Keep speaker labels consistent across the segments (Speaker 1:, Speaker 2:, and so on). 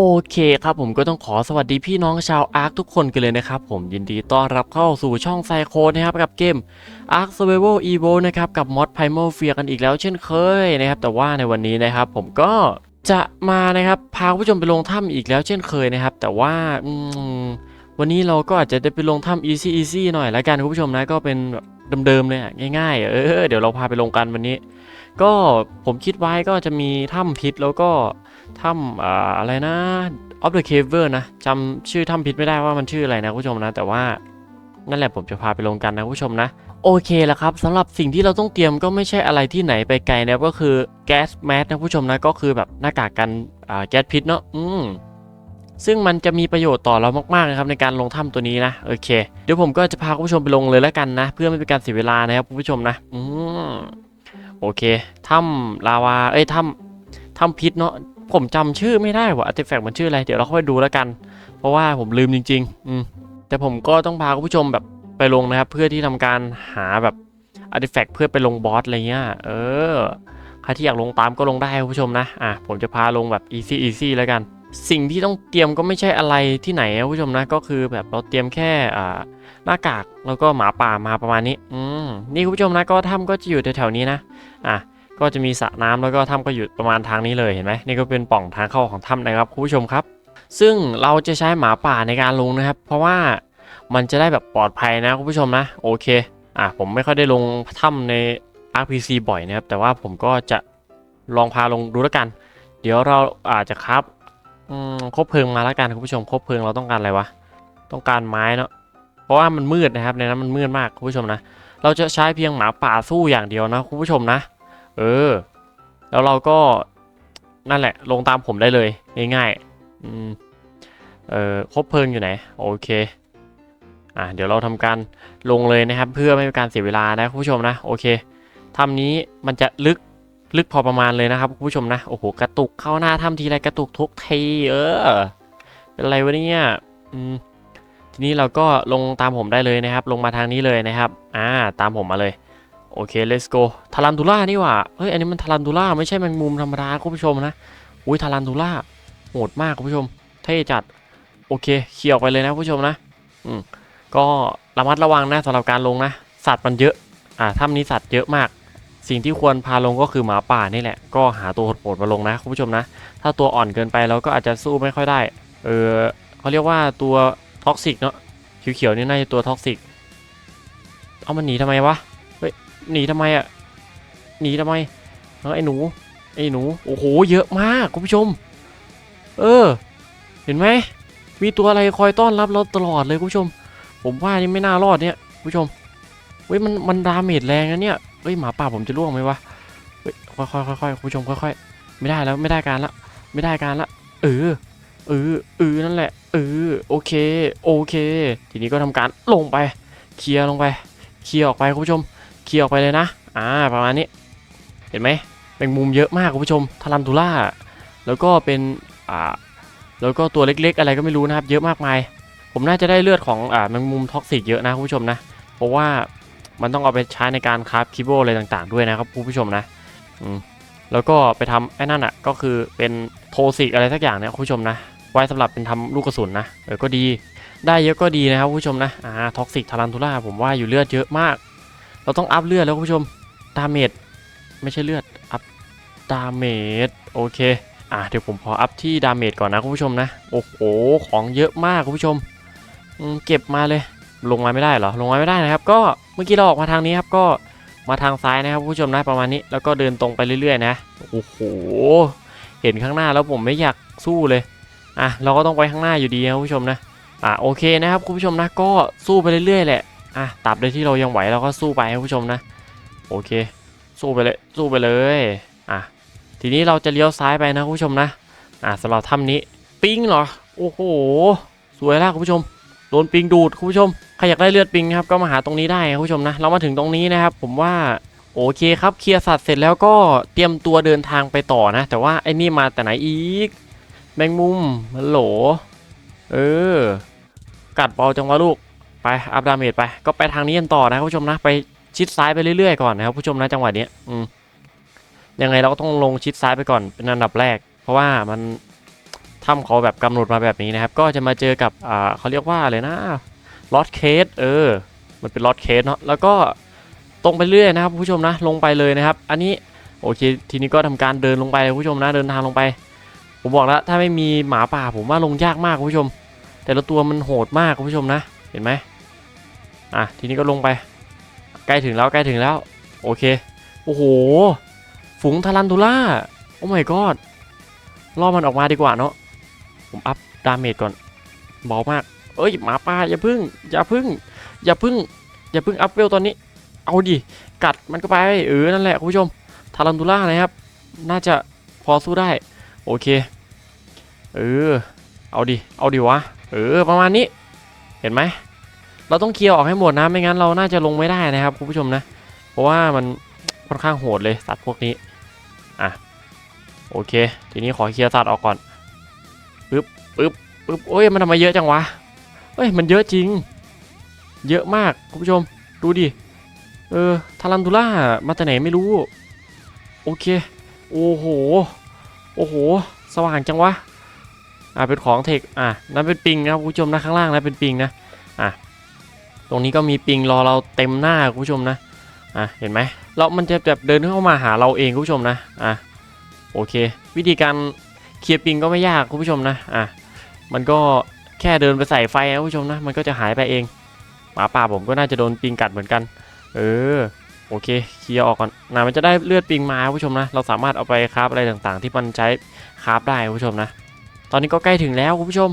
Speaker 1: โอเคครับผมก็ต้องขอสวัสดีพี่น้องชาวอาร์คทุกคนกันเลยนะครับผมยินดีต้อนรับเข้าสู่ช่องไซโคนะครับกับเกม Ark Survival Evo นะครับกับมอด Primal Fear กันอีกแล้วเช่นเคยนะครับแต่ว่าในวันนี้นะครับผมก็จะมานะครับพาผู้ชมไปลงถ้ำอีกแล้วเช่นเคยนะครับ แต่ว่าวันนี้เราก็อาจจะได้ไปลงถ้ำ easy easy หน่อยละกันคุณผู้ชมนะก็เป็นเดิมๆเลยง่ายๆเออเดี๋ยวเราพาไปลงกันวันนี้ ก็ผมคิดไว้ก็จะมีถ้ำพิษแล้วก็ ถ้ำออะไรนะ of the caver นะจำชื่อถ้ำพิษไม่ได้ว่ามันชื่ออะไรนะผู้ชมนะ แต่ว่านั่นแหละผมจะพาไปลงกันนะผู้ชมนะ โอเคแล้วครับสำหรับสิ่งที่เราต้องเตรียมก็ไม่ใช่อะไรที่ไหนไปไกลนะครับก็คือแก๊สแมสนะผู้ชมนะก็คือแบบหน้ากากกันแก๊สพิษเนาะอืมซึ่งมันจะมีประโยชน์ต่อเรามากๆนะครับในการลงถ้ำตัวนี้นะโอเค เดี๋ยวผมก็จะพาคุณผู้ชมไปลงเลยแล้วกันนะ เพื่อไม่เป็นการเสียเวลานะครับคุณผู้ชมนะอืมโอเคถ้ำลาวาเอ้ยถ้ำถ้ำพิษเนาะ ผมจำชื่อไม่ได้ว่าอาร์ติแฟกต์มันชื่ออะไร เดี๋ยวเราค่อยดูแล้วกัน เพราะว่าผมลืมจริง ๆ อืมแต่ผมก็ต้องพาคุณผู้ชมแบบไปลงนะครับ เพื่อที่ทำการหาแบบอาร์ติแฟกต์เพื่อไปลงบอสอะไรเงี้ย เออ ใครที่อยากลงตามก็ลงได้คุณผู้ชมนะ อะผมจะพาลงแบบ easy easy แล้วกัน สิ่งที่ต้องเตรียมก็ไม่ใช่อะไรที่ไหนคุณผู้ชมนะ ก็คือแบบเราเตรียมแค่อ่าหน้ากากแล้วก็หมาป่ามาประมาณนี้ อืมนี่คุณผู้ชมนะก็ถ้ำก็จะอยู่แถวๆนี้นะ อะ ก็จะมีสระน้ำแล้วก็ถ้ำก็อยู่ประมาณทางนี้เลยเห็นไหมนี่ก็เป็นป่องทางเข้าของถ้ำนะครับคุณผู้ชมครับ ซึ่งเราจะใช้หมาป่าในการลงนะครับ เพราะว่ามันจะได้แบบปลอดภัยนะคุณผู้ชมนะโอเคอะผมไม่ค่อยได้ลงถ้ำใน RPC บ่อยนะครับแต่ว่าผมก็จะลองพาลงดูแล้วกัน เดี๋ยวเราอาจจะครับคบเพลิงมาแล้วกันคุณผู้ชมคบเพลิงเราต้องการอะไรวะต้องการไม้เนาะเพราะว่ามันมืดนะครับในนั้นมันมืดมากคุณผู้ชมนะ เราจะใช้เพียงหมาป่าสู้อย่างเดียวนะคุณผู้ชมนะ เออ แล้วเราก็นั่นแหละ ลงตามผมได้เลยง่ายๆอืมเออคบเพลิงอยู่ไหน โอเคอะเดี๋ยวเราทำการลงเลยนะครับ เพื่อไม่เป็นการเสียเวลานะคุณผู้ชมนะโอเคถ้ำนี้มันจะลึกลึกพอประมาณเลยนะครับคุณผู้ชมนะโอ้โหกระตุกเข้าหน้าถ้ำทีไรกระตุกทุกทีเออ เป็นไรวะเนี่ยอืมทีนี้เราก็ลงตามผมได้เลยนะครับ ลงมาทางนี้เลยนะครับ อ่า ตามผมมาเลย โอเค let's go ทารันทูล่านี่หว่า เฮ้ย อันนี้มันทารันทูล่าไม่ใช่แมงมุมธรรมดาคุณผู้ชมนะ อุ้ยทารันทูล่าโหดมากคุณผู้ชม เท่จัด โอเคเคลียร์ไปเลยนะคุณผู้ชมนะ อืม ก็ระมัดระวังนะสำหรับการลงนะ สัตว์มันเยอะ อ่าถ้ำนี้สัตว์เยอะมาก สิ่งที่ควรพาลงก็คือหมาป่านี่แหละ ก็หาตัวโหดๆมาลงนะคุณผู้ชมนะ ถ้าตัวอ่อนเกินไปเราก็อาจจะสู้ไม่ค่อยได้ เออเขาเรียกว่าตัวท็อกซิกเนาะ เขียวๆนี่น่าจะตัวท็อกซิก เอามันหนีทำไมวะ หนีทำไมอะหนีทำไมเออไอ้หนู ไอ้หนู โอ้โห เยอะมากคุณผู้ชม เออ เห็นไหม มีตัวอะไรคอยต้อนรับเราตลอดเลยคุณผู้ชม ผมว่านี่ไม่น่ารอดเนี่ยคุณผู้ชม เฮ้ยมันมันดาเมจแรงนะเนี่ย เฮ้ยหมาป่าผมจะล่วงไหมวะ เฮ้ยค่อยๆค่อยคุณผู้ชมค่อยๆไม่ได้แล้วไม่ได้การละ ไม่ได้การละ เออ เออ เออ นั่นแหละ เออ โอเค โอเค ทีนี้ก็ทำการลงไป เคลียร์ลงไป เคลียร์ออกไปคุณผู้ชม เคลียร์ออกไปเลยนะ อ่า ประมาณนี้ เห็นไหมแมงมุมเยอะมากคุณผู้ชมทารันทูล่า แล้วก็เป็น อ่า แล้วก็ตัวเล็กๆ อะไรก็ไม่รู้นะครับ เยอะมากมาย ผมน่าจะได้เลือดของ อ่า แมงมุมท็อกซิกเยอะนะคุณผู้ชมนะ เพราะว่ามันต้องเอาไปใช้ในการคราฟคิโบอะไรต่างๆ ด้วยนะครับคุณผู้ชมนะ อืม แล้วก็ไปทำไอ้นั่นอะ ก็คือเป็นโทซิกอะไรสักอย่างเนี่ยคุณผู้ชมนะ ไว้สำหรับเป็นทำลูกกระสุนนะ เออ ก็ดี ได้เยอะก็ดีนะครับคุณผู้ชมนะ อ่า ท็อกซิกทารันทูล่าผมว่าอยู่เลือดเยอะมาก เราต้องอัพเลือดแล้วคุณผู้ชมดาเมจไม่ใช่เลือดอัพดาเมจโอเคอ่าเดี๋ยวผมขออัพที่ดาเมจก่อนนะคุณผู้ชมนะโอ้โหของเยอะมากคุณผู้ชมเก็บมาเลยลงมาไม่ได้เหรอลงมาไม่ได้นะครับ ก็เมื่อกี้เราออกมาทางนี้ครับก็มาทางซ้ายนะครับคุณผู้ชมนะประมาณนี้แล้วก็เดินตรงไปเรื่อยๆนะโอ้โหเห็นข้างหน้าแล้วผมไม่อยากสู้เลยอะเราก็ต้องไปข้างหน้าอยู่ดีนะคุณผู้ชมนะอะโอเคนะครับคุณผู้ชมนะก็สู้ไปเรื่อยๆแหละ อะตราบใดที่เรายังไหวเราก็สู้ไปนะคุณผู้ชมนะ โอเค สู้ไปเลยสู้ไปเลยอะทีนี้เราจะเลี้ยวซ้ายไปนะผู้ชมนะอะสำหรับถ้ำนี้ปิงเหรอโอ้โหสวยแล้วคุณผู้ชมโดนปิงดูดคุณผู้ชมใครอยากได้เลือดปิงครับก็มาหาตรงนี้ได้คุณผู้ชมนะ เรามาถึงตรงนี้นะครับ ผมว่าโอเคครับเคลียร์สัตว์เสร็จแล้วก็เตรียมตัวเดินทางไปต่อนะ แต่ว่าไอ้นี่มาแต่ไหนอีก แมงมุมฮัลโหล เออ กัดเบาจังวะลูก ไปอัพดาเมจไปก็ไปทางนี้กันต่อนะคุณผู้ชมนะไปชิดซ้ายไปเรื่อยๆก่อนนะครับผู้ชมนะจังหวะนี้ยอืมยังไงเราก็ต้องลงชิดซ้ายไปก่อนเป็นอันดับแรก เพราะว่ามันถ้ำเขาแบบกำหนดมาแบบนี้นะครับ ก็จะมาเจอกับอ่าเขาเรียกว่าอะไรนะลอตเคสเออ มันเป็นลอตเคสเนาะแล้วก็ตรงไปเรื่อยนะครับผู้ชมนะลงไปเลยนะครับ อันนี้โอเค ทีนี้ก็ทำการเดินลงไปผู้ชมนะเดินทางลงไป ผมบอกแล้วถ้าไม่มีหมาป่าผมว่าลงยากมากผู้ชม แต่ละตัวมันโหดมากผู้ชมนะ เห็นไหมอะทีนี้ก็ลงไป ใกล้ถึงแล้วใกล้ถึงแล้ว โอเค โอ้โห ฝูงทารันทูล่า โอ้ my god ล่อมันออกมาดีกว่าเนาะผมอัพดาเมจก่อนเบามาก เอ้ยหมาป่าอย่าพึ่ง อย่าพึ่ง อย่าพึ่ง อย่าพึ่งอัพเวลตอนนี้ เอาดิ กัดมันก็ไป เออ นั่นแหละคุณผู้ชม ทารันทูล่านะครับ น่าจะพอสู้ได้ โอเค เออ เอาดิ เอาดิวะ เออ ประมาณนี้ เห็นไหมเราต้องเคลียร์ออกให้หมดนะไม่งั้นเราน่าจะลงไม่ได้นะครับคุณผู้ชมนะ เพราะว่ามันค่อนข้างโหดเลยสัตว์พวกนี้อะโอเค ทีนี้ขอเคลียร์สัตว์ออกก่อนปึ๊บปึ๊บปึ๊บโอ้ยมันทำไมเยอะจังวะเฮ้ยมันเยอะจริง เยอะมากคุณผู้ชมดูดิเออทารันทูล่ามาจากไหนไม่รู้ โอเค โอ้โห โอ้โห สว่างจังวะ อ่าเป็นของเทคอะนั่นเป็นปิงนะครับคุณผู้ชมนะข้างล่างนะเป็นปิงนะอะตรงนี้ก็มีปิงรอเราเต็มหน้าคุณผู้ชมนะอะเห็นไหมแล้วมันจะแบบเดินเข้ามาหาเราเองคุณผู้ชมนะอะโอเค วิธีการเคลียร์ปิงก็ไม่ยากคุณผู้ชมนะอะมันก็แค่เดินไปใส่ไฟนะคุณผู้ชมนะมันก็จะหายไปเองหมาป่าผมก็น่าจะโดนปิงกัดเหมือนกัน เออโอเคเคลียร์ออกก่อนนะมันจะได้เลือดปิงมาคุณผู้ชมนะ เราสามารถเอาไปคราฟอะไรต่างๆ ที่มันใช้คราฟได้คุณผู้ชมนะ ตอนนี้ก็ใกล้ถึงแล้วคุณผู้ชม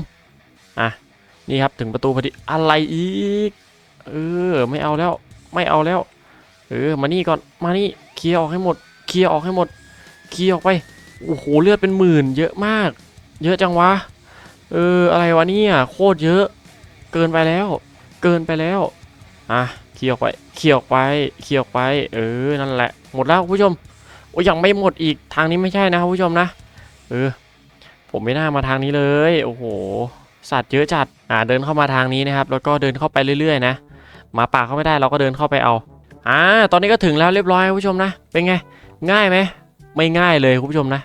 Speaker 1: อะ นี่ครับถึงประตูพอดี อะไรอีก เออ ไม่เอาแล้ว ไม่เอาแล้ว เออ มานี่ก่อน มานี่ เคลียร์ออกให้หมด เคลียร์ออกให้หมด เคลียร์ออกไป โอ้โห เลือดเป็นหมื่น เยอะมาก เยอะจังวะ เออ อะไรวะเนี่ย โคตรเยอะ เกินไปแล้ว เกินไปแล้ว อะ เคลียร์ออกไป เคลียร์ออกไป เคลียร์ออกไป เออ นั่นแหละ หมดแล้วคุณผู้ชม โอ้ยยังไม่หมดอีก ทางนี้ไม่ใช่นะคุณผู้ชมนะ เออ ผมไม่น่ามาทางนี้เลย โอ้โห สัตว์เยอะจัด อ่า เดินเข้ามาทางนี้นะครับ แล้วก็เดินเข้าไปเรื่อยๆนะ หมาป่าเข้าไม่ได้เราก็เดินเข้าไปเอา อ่า ตอนนี้ก็ถึงแล้วเรียบร้อยคุณผู้ชมนะ เป็นไง ง่ายไหม ไม่ง่ายเลยคุณผู้ชมนะ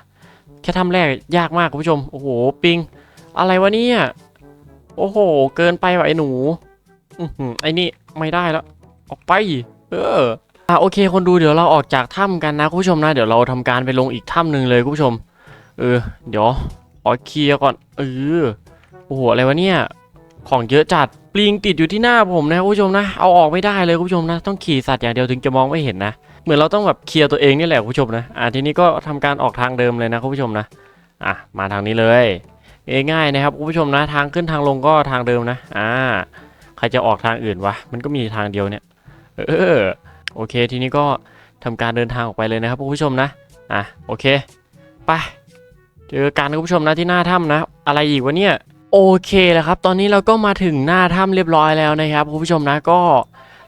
Speaker 1: แค่ทำแรกยากมากคุณผู้ชม โอ้โห ปิง อะไรวะเนี่ย โอ้โห เกินไปว่ะไอ้หนู อือหือไอ้นี่ไม่ได้แล้ว ออกไป เอออ่าโอเค คนดูเดี๋ยวเราออกจากถ้ำกันนะคุณผู้ชมนะ เดี๋ยวเราทำการไปลงอีกถ้ำหนึ่งเลยคุณผู้ชม เออ เดี๋ยว ขอเคลียร์ก่อนเออโอ้โหอะไรวะเนี่ยของเยอะจัดปลิงติดอยู่ที่หน้าผมนะคุณผู้ชมนะเอาออกไม่ได้เลยคุณผู้ชมนะ ต้องขี่สัตว์อย่างเดียวถึงจะมองไม่เห็นนะเหมือนเราต้องแบบเคลียร์ตัวเองนี่แหละคุณผู้ชมนะอ่าทีนี้ก็ทำการออกทางเดิมเลยนะคุณผู้ชมนะอะมาทางนี้เลยง่ายๆนะครับคุณผู้ชมนะทางขึ้นทางลงก็ทางเดิมนะอ่าใครจะออกทางอื่นวะมันก็มีทางเดียวเนี่ยเออโอเค ทีนี้ก็ทำการเดินทางออกไปเลยนะครับคุณผู้ชมนะอะโอเคไป เจอกันคุณผู้ชมนะที่หน้าถ้ำนะ อะไรอีกวะเนี่ยโอเคแล้วครับ ตอนนี้เราก็มาถึงหน้าถ้ำเรียบร้อยแล้วนะครับคุณผู้ชมนะก็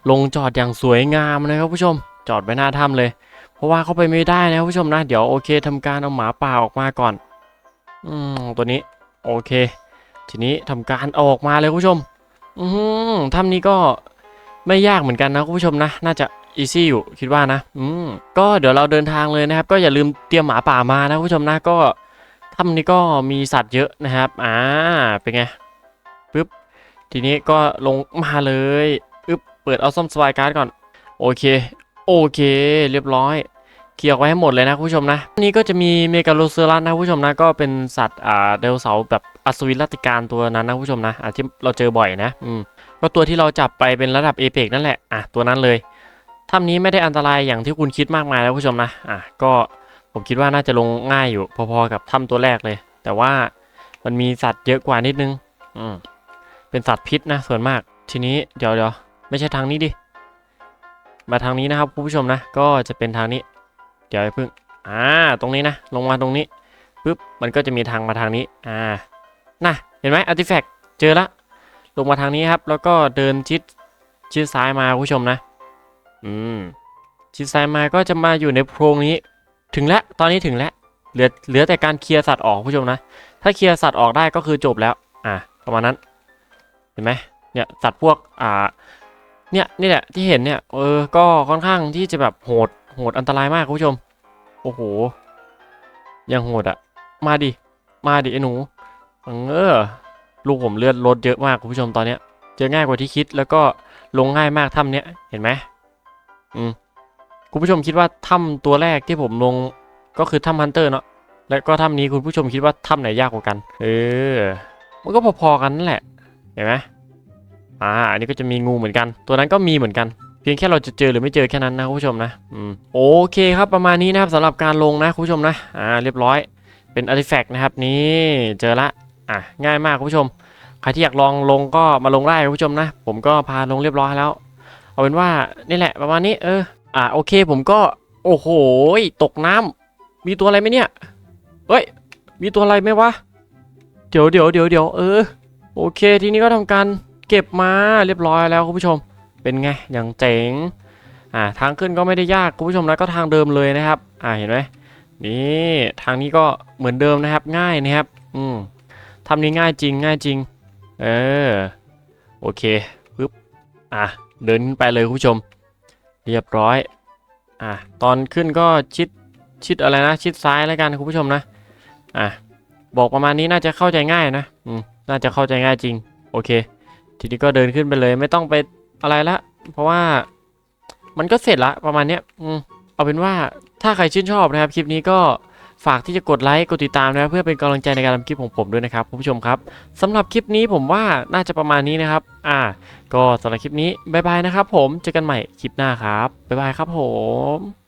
Speaker 1: ลงจอดอย่างสวยงามนะครับผู้ชม จอดไว้หน้าถ้ำเลย เพราะว่าเข้าไปไม่ได้นะผู้ชมนะ เดี๋ยวโอเคทำการเอาหมาป่าออกมาก่อน อืมตัวนี้โอเค ทีนี้ทำการออกมาเลยคุณผู้ชม อืมถ้ำนี้ก็ไม่ยากเหมือนกันนะคุณผู้ชมนะ น่าจะอีซี่อยู่คิดว่านะ อืมก็เดี๋ยวเราเดินทางเลยนะครับ ก็อย่าลืมเตรียมหมาป่ามานะคุณผู้ชมนะก็ ถ้ำนี้ก็มีสัตว์เยอะนะครับ อ่า เป็นไงปึ๊บ ทีนี้ก็ลงมาเลยอึ๊บ เปิดเอาซ่อมสวายการ์ดก่อน โอเค โอเค เรียบร้อยเคลียร์ไว้ให้หมดเลยนะผู้ชมนะนนี้ก็จะมีเมกาโลเซอรัสนะผู้ชมนะ ก็เป็นสัตว์ อ่าไดโนเสาร์แบบอัศวินรัติการตัวนั้นนะผู้ชมนะอ่าที่เราเจอบ่อยนะ อืม ก็ตัวที่เราจับไปเป็นระดับเอเปกนั่นแหละ อะ ตัวนั้นเลยถ้ำนี้ไม่ได้อันตรายอย่างที่คุณคิดมากมายนะคุณผู้ชมนะ อะ ก็ ผมคิดว่าน่าจะลงง่ายอยู่พอๆกับถ้ำตัวแรกเลย แต่ว่ามันมีสัตว์เยอะกว่านิดนึง อืมเป็นสัตว์พิษนะส่วนมาก ทีนี้เดี๋ยวเดี๋ยวไม่ใช่ทางนี้ดิ มาทางนี้นะครับคุณผู้ชมนะ ก็จะเป็นทางนี้ เดี๋ยวเพิ่ง อ่า ตรงนี้นะ ลงมาตรงนี้ปุ๊บ มันก็จะมีทางมาทางนี้ อ่า น่ะ เห็นไหมอาร์ติแฟกต์ เจอละ ลงมาทางนี้ครับ แล้วก็เดินชิด ชิดซ้ายมาคุณผู้ชมนะ อืม ชิดซ้ายมาก็จะมาอยู่ในโพรงนี้ ถึงแล้วตอนนี้ถึงแล้วเหลือเหลือแต่การเคลียร์สัตว์ออกผู้ชมนะ ถ้าเคลียร์สัตว์ออกได้ก็คือจบแล้ว อ่าประมาณนั้น เห็นไหมเนี่ยสัตว์พวกอ่าเนี่ยนี่แหละที่เห็นเนี่ยเออก็ค่อนข้างที่จะแบบโหดโหดอันตรายมากคุณผู้ชม โอ้โหยังโหดอะมาดิมาดิไอ้หนูเออลูกผมเลือดลดเยอะมากคุณผู้ชมตอนเนี้ยเจอง่ายกว่าที่คิดแล้วก็ลงง่ายมากถ้ำเนี้ยเห็นไหมอืม คุณผู้ชมคิดว่าถ้ำตัวแรกที่ผมลงก็คือถ้ำฮันเตอร์เนาะแล้วก็ถ้ำนี้คุณผู้ชมคิดว่าถ้ำไหนยากกว่ากัน เออ มันก็พอๆกันนั่นแหละ เห็นไหมอ่า อันนี้ก็จะมีงูเหมือนกัน ตัวนั้นก็มีเหมือนกัน เพียงแค่เราจะเจอหรือไม่เจอแค่นั้นนะคุณผู้ชมนะ อืม โอเคครับประมาณนี้นะครับสำหรับการลงนะคุณผู้ชมนะ อ่า เรียบร้อย เป็นอาร์ติแฟกต์นะครับนี่เจอละ อะง่ายมากคุณผู้ชม ใครที่อยากลองลงก็มาลงได้คุณผู้ชมนะ ผมก็พาลงเรียบร้อยแล้ว เอาเป็นว่านี่แหละประมาณนี้ เออ อ่าโอเคผมก็ โอ้โหตกน้ำมีตัวอะไรไหมเนี่ยเฮ้ย มีตัวอะไรไหมวะ เดี๋ยวเดี๋ยวเดี๋ยวเดี๋ยวเออ โอเค ทีนี้ก็ทำการเก็บมาเรียบร้อยแล้วคุณผู้ชม เป็นไงอย่างเจ๋งอ่าทางขึ้นก็ไม่ได้ยากคุณผู้ชมนะก็ทางเดิมเลยนะครับ อ่าเห็นไหมนี่ทางนี้ก็เหมือนเดิมนะครับง่ายนะครับ อืมทำนี้ง่ายจริงง่ายจริง เออโอเคปึ๊บอะเดินขึ้นไปเลยคุณผู้ชม เรียบร้อย อะ ตอนขึ้นก็ชิดชิดอะไรนะ ชิดซ้ายแล้วกันคุณผู้ชมนะ อะ บอกประมาณนี้น่าจะเข้าใจง่ายนะ อืม น่าจะเข้าใจง่ายจริง โอเค ทีนี้ก็เดินขึ้นไปเลย ไม่ต้องไปอะไรละ เพราะว่ามันก็เสร็จละประมาณเนี้ย อืม เอาเป็นว่าถ้าใครชื่นชอบนะครับคลิปนี้ก็ ฝากที่จะกดไลค์ กดติดตามนะเพื่อเป็นกำลังใจในการทำคลิปของผมด้วยนะครับคุณผู้ชมครับสำหรับคลิปนี้ผมว่าน่าจะประมาณนี้นะครับ อ่า ก็สำหรับคลิปนี้ บ๊ายบายนะครับผม เจอกันใหม่คลิปหน้าครับ บ๊ายบายครับผม